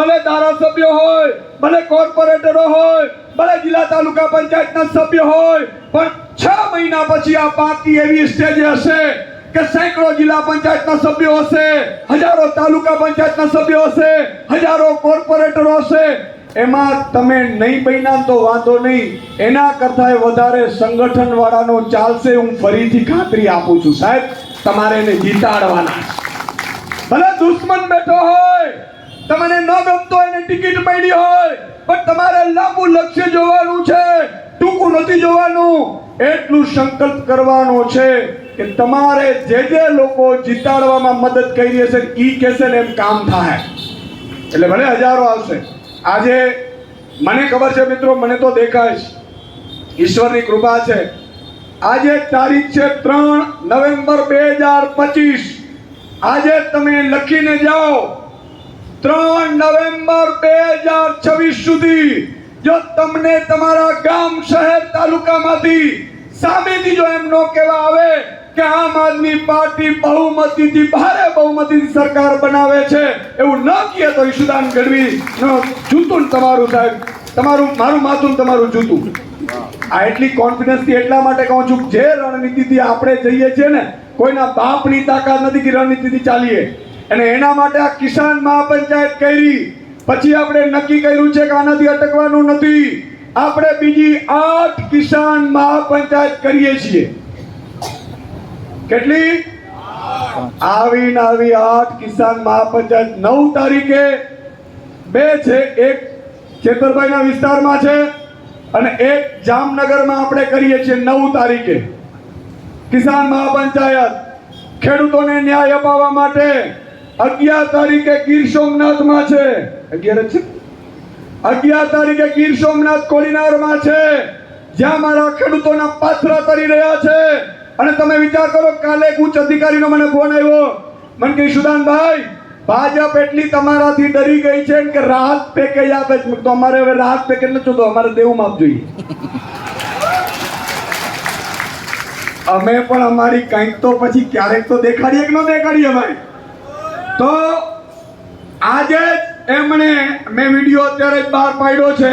ભલે ધારાસભ્યો હોય, ભલે કોર્પોરેટરો હોય, ભલે જિલ્લા તાલુકા પંચાયતના સભ્ય હોય, પણ છ મહિના પછી આ પાર્ટી એવી સ્ટેજે હશે કે સેંકડો જિલ્લા પંચાયતના સભ્યો હશે, હજારો તાલુકા પંચાયતના સભ્યો હશે, હજારો કોર્પોરેટરો હશે. એમાં તમે નહીં બન્યા તો વાંધો નહીં. એના કરતાં વધારે સંગઠન વાળાનો ચાલશે, હું ફરીથી ખાતરી આપું છું. સાહેબ, તમારે એને જીતાડવાના ભલે દુશ્મન બેઠો હોય તમને ન ગમતો હોય ને ટિકિટ મળી હોય, પણ તમારે લાંબુ લક્ષ્ય જોવાનું છે, ટૂંકું નથી જોવાનું. એટલું સંકલ્પ કરવાનો છે કે તમારે જે જે લોકો જીતાડવામાં મદદ કરી હશે, ઈ કહેશે ને એમ કામ થાય. એટલે ભલે હજારો આવશે. આજે મને ખબર છે મિત્રો, મને તો દેખાય છે. ઈશ્વરની કૃપા છે. આજે તારીખ છે ત્રણ નવેમ્બર બે હજાર પચીસ. આજે તમે લખીને જાઓ. ત્રણ નવેમ્બર બે હજાર છવ્વીસ સુધી જો તમને તમારા ગામ, શહેર, તાલુકામાંથી સામેથી જો એમ નો કહેવા આવે કે આમ આદમી પાર્ટી બહુમતીથી ભારે બહુમતીથી સરકાર બનાવે છે, એવું ન કહે તો ઈશુદાન ગઢવી જૂતું તમારું સાહેબ. તમારું, મારું માથું તમારું જૂતું. આ એટલી કોન્ફિડન્સથી એટલા માટે કહું છું જે રણનીતિથી આપણે જઈએ છીએ ને, કોઈના બાપની તાકાત નથી કે રણનીતિથી ચાલીએ. અને એના માટે આ કિસાન મહાપંચાયત કરી. પછી આપણે નક્કી કર્યું છે કે આનાથી અટકવાનું નથી. આપણે બીજી આઠ કિસાન મહાપંચાયત કરીએ છીએ. કેટલી? આવી આવી આઠ કિસાન મહાપંચાયત નવ તારીખે બે છે, એક ચેતરભાઈના વિસ્તારમાં છે અને એક જામનગરમાં આપણે કરીએ છીએ નવ તારીખે. કિસાન મહાપંચાયત ખેડૂતોને ન્યાય અપાવવા માટે અગિયાર તારીખે ગીર સોમનાથમાં છે. અગિયાર છે? અગિયાર તારીખે ગીર સોમનાથ કોડીનારમાં છે. જ્યાં મારા ખેડૂતોના પાથરા તરી રહ્યા છે. અને તમે વિચાર કરો, કાલે એક ઉચ્ચ અધિકારીનો મને ફોન આવ્યો. મને કે સુદાનભાઈ, ભાજપ એટલી તમારાથી ડરી ગઈ છે કે રાહત પેકેજ આપે છે. તો અમારે હવે રાહત પેકેજ નથી જોતો, અમારે દેવું માપ જોઈએ. અમે પણ અમારી કંઈક તો પછી ક્યારેક તો દેખાડીએ કે ન દેખાડીએ, ભાઈ? તો આજે જ એમણે, મેં વીડિયો અત્યારે જ બહાર પાડ્યો છે.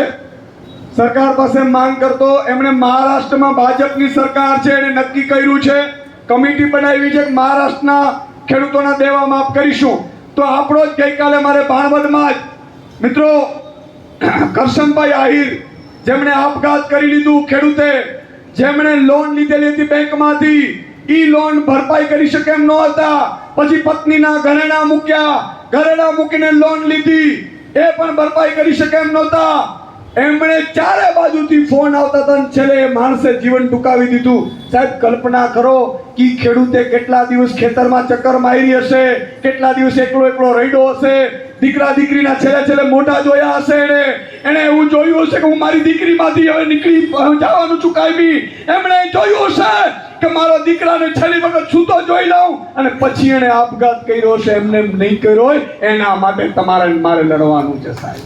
સરકાર પાસે માંગ કરતો એમણે મહારાષ્ટ્રમાં ભાજપની સરકાર છે એને નક્કી કર્યું છે, કમિટી બનાવી છે મહારાષ્ટ્રના ખેડૂતોના દેવા માફ કરીશું. તો આપણો જ ગઈકાલે મારે ભાણવડમાં જ, મિત્રો, કરશનભાઈ આહિર, જેમણે આપઘાત કરી લીધું ખેડૂતે, જેમણે લોન લીધેલી હતી બેંકમાંથી ઈ લોન ભરપાઈ કરી શકે એમ ન હતા. પછી પત્નીના ઘરેણા મૂક્યા. ઘરેણા મૂકીને લોન લીધી. એ પણ ભરપાઈ કરી શકે એમ નહોતા. એમણે ચારે બાજુથી ફોન આવતા હતા છેલ્લે માણસે જીવન ટૂંકાવી દીધું. સાહેબ, કલ્પના કરો કે ખેડૂતે કેટલા દિવસ ખેતરમાં ચક્કર મારી હશે, કેટલા દિવસ એકલો એકલો રહીડો હશે દીકરા દીકરીના છેલ્લે છેલ્લે મોઢા જોયા હશે એણે. એણે એવું જોયું હશે કે હું મારી દીકરીમાંથી હવે નીકળી જવાનું કાયમી. એમણે જોયું હશે કે મારો દીકરાને છેલ્લી વખત છૂતો જોઈ લઉં અને પછી એણે આપઘાત કર્યો હશે, એમને એમ નહીં કર્યો હોય, એના માટે તમારે મારે લડવાનું છે સાહેબ.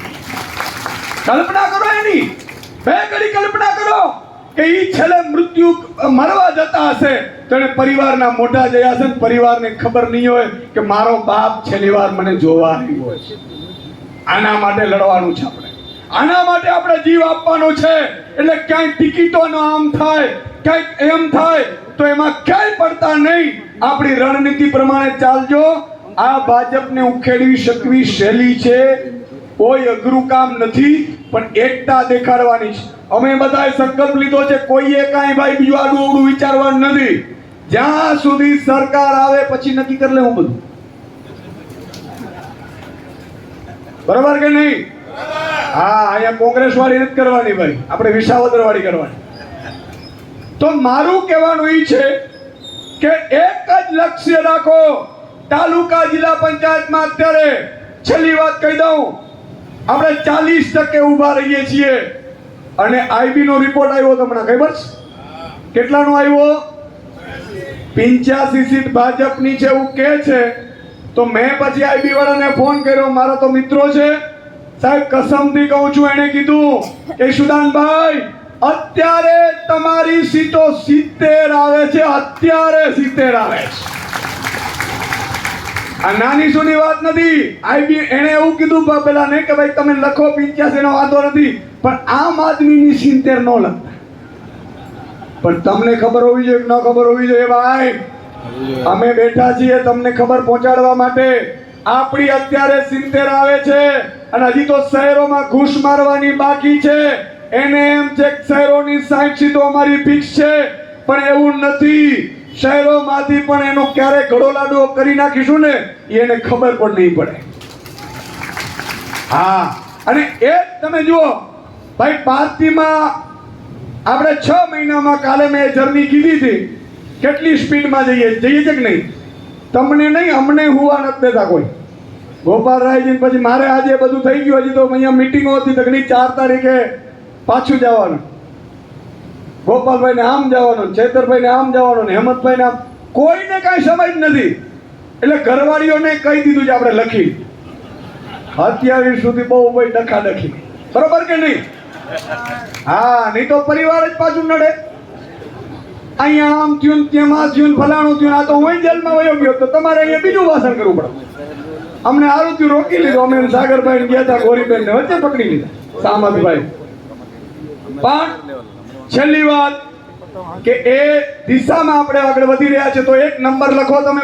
કલ્પના કરો એની. બે ઘડી કલ્પના કરો. કે એ છેલ્લે મૃત્યુ મરવા જતા હશે. તો એને પરિવારના મોટા જયા હશે પરિવારને ખબર નહીં હોય કે મારો બાપ છેલ્લી વાર મને જોવા આવ્યો હોય આના માટે લડવાનું છે આપણે. આના માટે આપણે જીવ આપવાનો છે. એટલે ક્યાંય ટિકિટોનો આમ થાય ક્યાંક એમ થાય, તો એમાં ક્યાંય પડતા નહીં. આપણી રણનીતિ પ્રમાણે ચાલજો. આ ભાજપને ઉખેડવી શકવી સહેલી છે. કોઈ અઘરું કામ નથી, પણ એકતા દેખાડવાની છે. અમે બધાએ સંકલ્પ લીધો છે, કોઈએ કાંઈ ભાઈ બીજું આડું અવડું વિચારવાનું નથી. જ્યાં સુધી સરકાર આવે, પછી નક્કી કરી લેવું બધું. બરાબર કે નહીં? હા, અહીંયા કોંગ્રેસ વાળી નથી કરવાની ભાઈ. આપણે વિસાવદર વાળી કરવાની. તો મારું કહેવાનું એ છે કે એક જ લક્ષ્ય રાખો. તાલુકા જિલ્લા પંચાયતમાં અત્યારે છેલ્લી વાત કહી દઉં. આપણે ચાલીસ ટકે ઊભા રહીએ છીએ. અને આઈબી નો રિપોર્ટ આવ્યો તમને ખબર છે? કેટલાનો આવ્યો? પિંચ્યાસી સીટ ભાજપની છે એવું કહે છે. તો મેં પછી આઈબી વાળાને ફોન કર્યો, મારા તો મિત્રો છે. સાહેબ, કસમથી કહું છું, એણે કીધું કે, સુદાનભાઈ, અત્યારે તમારી સીટો સિત્તેર આવે છે, અત્યારે સિત્તેર આવે છે. આ નાની સુની વાત નથી. આઈબી એણે એવું કીધું પેલા ને કે ભાઈ તમે લખો પિંચ્યાસી નો વાંધો નથી. પણ આમ આદમીની સિત્તેર નો લખતા પણ તમને ખબર હોવી જોઈએ ન ખબર હોવી જોઈએ ભાઈ? અમે બેઠા છીએ તમને ખબર પહોંચાડવા માટે. આપણી અત્યારે સિત્તેર આવે છે અને હજી તો શહેરોમાં ઘૂસ મારવાની બાકી છે. એને એમ છે શહેરોની સાઈઠ સીટો અમારી ફિક્સ છે. પણ એવું નથી. શહેરોમાંથી પણ એનો ક્યારે ઘડો લાડો કરી નાખીશું ને, એને ખબર પણ નહીં પડે. હા, અને એ તમે જુઓ, ભાઈ પાર્ટીમાં આપણે છ મહિનામાં કાલે મેં જર્ની કીધી હતી. કેટલી સ્પીડમાં જઈએ જઈએ છે કે નહીં? તમને નહીં, અમને હુવા નથી દેતા કોઈ. ગોપાલરાયજી પછી મારે આજે બધું થઈ ગયું, હજી તો અહીંયા મિટિંગો હતી, તો ચાર તારીખે પાછું જવાનું. ગોપાલભાઈને આમ જવાનું ચેતરભાઈને આમ જવાનું ને હેમંતભાઈને આમ, કોઈને કાંઈ સમજ નથી. એટલે ઘરવાળીઓને કહી દીધું છે આપણે લખી. અત્યાવીસ સુધી બહુ ભાઈ ડખા ડખી બરોબર કે નહીં? હા, નહીં તો પરિવાર જ પાછું નડે. અહીંયા આમ થયું ત્યાં તેમાં થયું ને ફલાણું થયું આ તો હું જેલમાં વયો ગયો, તો તમારે અહીંયા બીજું વાસણ કરવું પડે. અમને આરું થયું રોકી લીધું, અમે ને સાગરભાઈ ગયા હતા ગોરીબેન ને વચ્ચે પકડી લીધા, સામતભાઈ. પણ છેલ્લી વાત કે એ દિશામાં આપણે આગળ વધી રહ્યા છે તો એક નંબર લખો તમે.